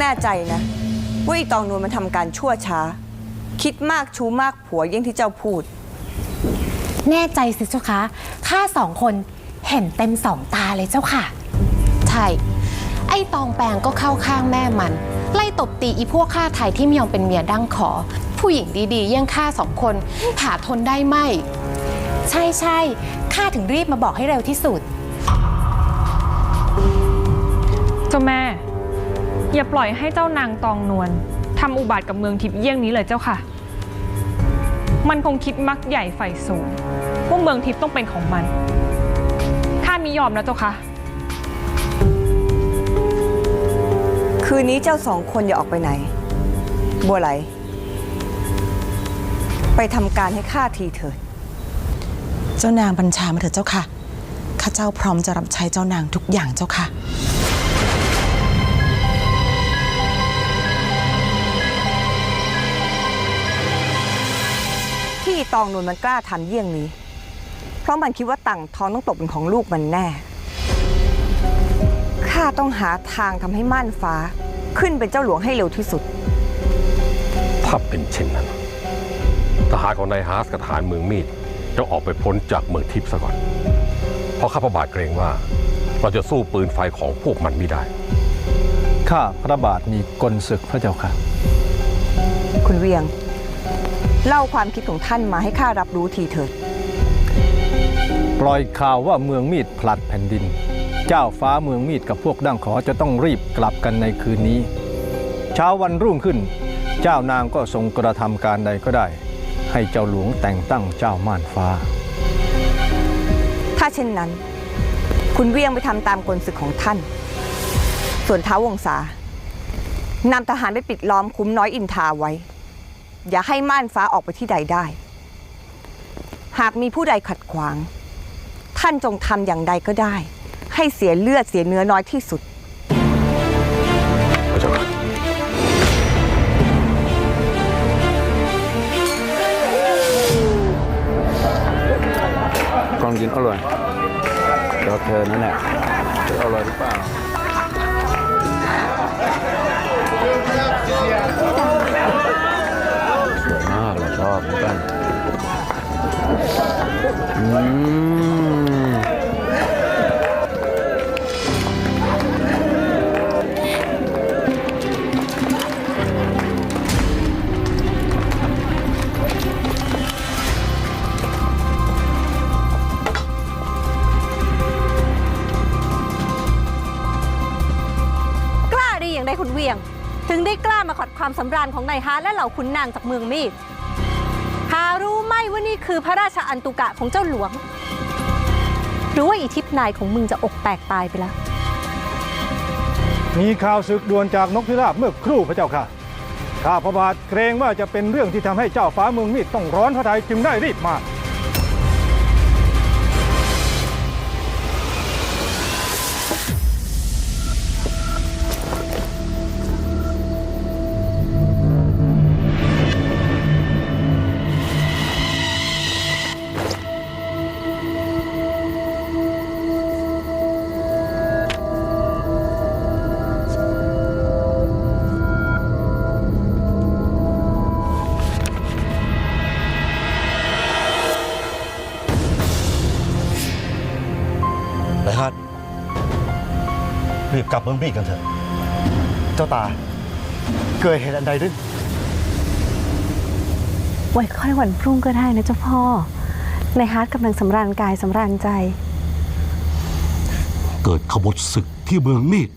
แน่ใจนะว่าอีตองนวลมันทำการชั่วช้า คิดมากชูมากผัวยิ่งที่เจ้าพูด แน่ใจสิเจ้าคะข้าสองคนเห็นเต็มสองตาเลยเจ้าค่ะ ใช่ ไอ้ตองแปลงก็เข้าข้างแม่มัน ไล่ตบตีอีพวกข้าไทยที่ไม่ยอมเป็นเมียดั้งขอ ผู้หญิงดีๆเยี่ยงข้าสองคนหาทนได้ไหม ใช่ใช่ข้าถึงรีบมาบอกให้เร็วที่สุด เจ้าแม่ อย่าปล่อยให้เจ้านางตองนวลทำอุบาทกับเมืองทิพย์เยี่ยงนี้เลยเจ้าค่ะ มันคงคิดมักใหญ่ไฟสูงว่าเมืองทิพย์ต้องเป็นของมันข้ามิยอมนะเจ้าค่ะ คืนนี้เจ้าสองคนอย่าออกไปไหน บัวไหล ไปทำการให้ข้าทีเถิด เจ้านางบัญชามาเถิดเจ้าค่ะ ข้าเจ้าพร้อมจะรับใช้เจ้านางทุกอย่างเจ้าค่ะ ตองนวลมันกล้าทำเยี่ยงนี้ เพราะมันคิดว่าตังทองต้องตกเป็นของลูกมันแน่ ข้าต้องหาทางทำให้ม่านฟ้า ขึ้นเป็นเจ้าหลวงให้เร็วที่สุด ถ้าเป็นเช่นนั้น ทหารของนายฮาร์สกับทหารเมืองมีดจะออกไปพ้นจากเมืองทิพย์ซะก่อน เพราะข้าพระบาทเกรงว่า เราจะสู้ปืนไฟของพวกมันไม่ได้ ข้าพระบาทมีกลศึกพระเจ้าค่ะ คุณเวียง เล่าความคิดของท่านมาให้ข้ารับรู้ทีเถิด ปล่อยข่าวว่าเมืองมีดผลัดแผ่นดิน เจ้าฟ้าเมืองมีดกับพวกดั้งขอจะต้องรีบกลับกันในคืนนี้ เช้าวันรุ่งขึ้น เจ้านางก็ทรงกระทำการใดก็ได้ ให้เจ้าหลวงแต่งตั้งเจ้าม่านฟ้า ถ้าเช่นนั้น คุณเวียงไปทำตามกลศึกของท่าน ส่วนท้าววงศานำทหารไปปิดล้อมคุ้มน้อยอินทาไว้ อย่าให้ม่านฟ้าออกไปที่ใดได้ หากมีผู้ใดขัดขวาง ท่านจงทำอย่างใดก็ได้ ให้เสียเลือดเสียเนื้อน้อยที่สุด พระเจ้าค่ะกองกินอร่อยแล้วเธอนั่นแหละจะอร่อยหรือเปล่า กล้าได้อย่างไรคุณเวียง ถึงได้กล้ามาขัดความสำราญของนายฮาร์ทและเหล่าขุนนางจากเมืองมีด รู้ไหมว่านี่คือพระราชอันตุกะของเจ้าหลวง หรือว่าอีทิพนายของมึงจะอกแตกตายไปแล้ว มีข่าวศึกด่วนจากนกพิราบเมื่อครู่พระเจ้าค่ะ ข้าพระบาทเกรงว่าจะเป็นเรื่องที่ทำให้เจ้าฟ้าเมืองมีดต้องร้อนพระทัยจึงได้รีบมา นายฮัทรีบกลับเมืองบีกันเถอะ เจ้าตา เกิดเหตุอันใดขึ้นไว้ค่อยวันพรุ่งก็ได้นะเจ้าพ่อ นายฮาร์ทกำลังสำราญกายสำราญใจ เกิดขบฏศึกที่เมืองมีด